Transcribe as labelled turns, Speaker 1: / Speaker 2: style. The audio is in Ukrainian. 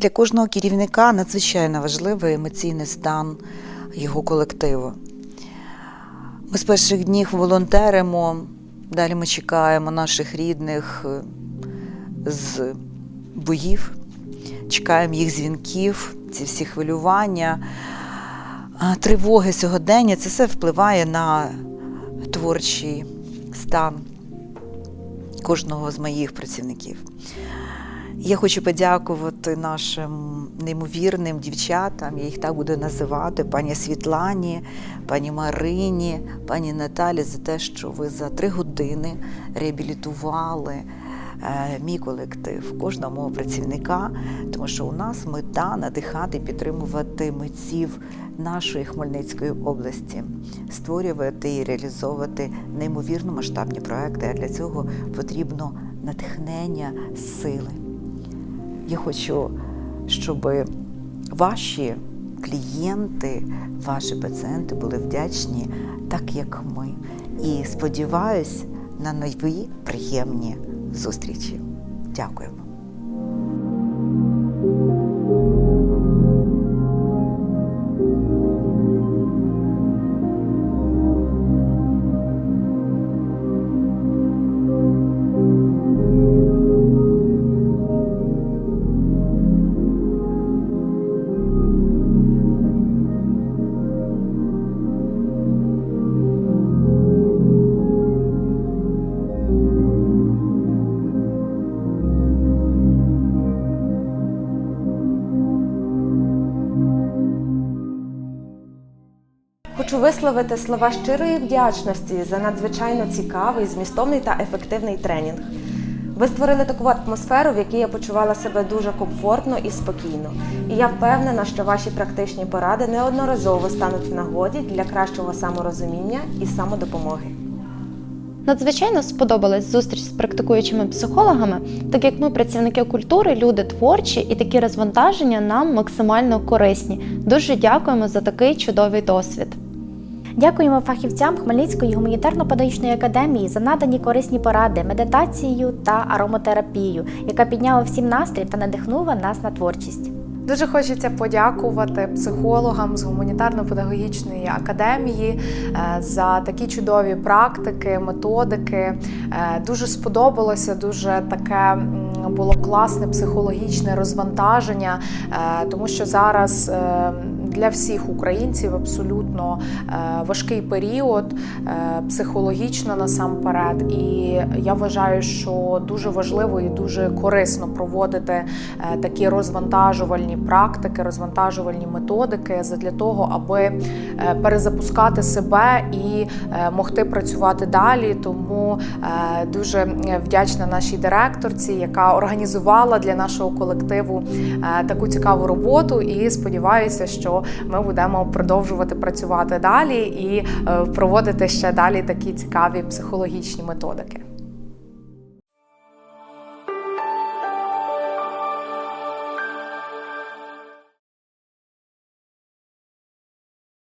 Speaker 1: Для кожного керівника надзвичайно важливий емоційний стан його колективу. Ми з перших днів волонтеримо, далі ми чекаємо наших рідних е, з боїв, чекаємо їх дзвінків, ці всі хвилювання, тривоги сьогодення. Це все впливає на творчий стан кожного з моїх працівників. Я хочу подякувати нашим неймовірним дівчатам, я їх так буду називати, пані Світлані, пані Марині, пані Наталі, за те, що ви за три години реабілітували е, мій колектив, кожного мого працівника, тому що у нас мета надихати, підтримувати митців нашої Хмельницької області, створювати і реалізовувати неймовірно масштабні проекти. А для цього потрібно натхнення, сили. Я хочу, щоб ваші клієнти, ваші пацієнти були вдячні, так як ми. І сподіваюсь на нові приємні зустрічі. Дякуємо.
Speaker 2: Хочу висловити слова щирої вдячності за надзвичайно цікавий, змістовний та ефективний тренінг. Ви створили таку атмосферу, в якій я почувала себе дуже комфортно і спокійно. І я впевнена, що ваші практичні поради неодноразово стануть в нагоді для кращого саморозуміння і самодопомоги.
Speaker 3: Надзвичайно сподобалась зустріч з практикуючими психологами, так як ми, працівники культури, люди творчі, і такі розвантаження нам максимально корисні. Дуже дякуємо за такий чудовий досвід.
Speaker 4: Дякуємо фахівцям Хмельницької гуманітарно-педагогічної академії за надані корисні поради, медитацію та аромотерапію, яка підняла всім настрій та надихнула нас на творчість.
Speaker 5: Дуже хочеться подякувати психологам з гуманітарно-педагогічної академії е, за такі чудові практики, методики. Е, Дуже сподобалося, дуже таке було класне психологічне розвантаження, е, тому що зараз. Для всіх українців абсолютно е, важкий період, е, психологічно насамперед. І я вважаю, що дуже важливо і дуже корисно проводити е, такі розвантажувальні практики, розвантажувальні методики для того, аби перезапускати себе і могти працювати далі. Тому дуже вдячна нашій директорці, яка організувала для нашого колективу таку цікаву роботу. І сподіваюся, що ми будемо продовжувати працювати далі і е, проводити ще далі такі цікаві психологічні методики.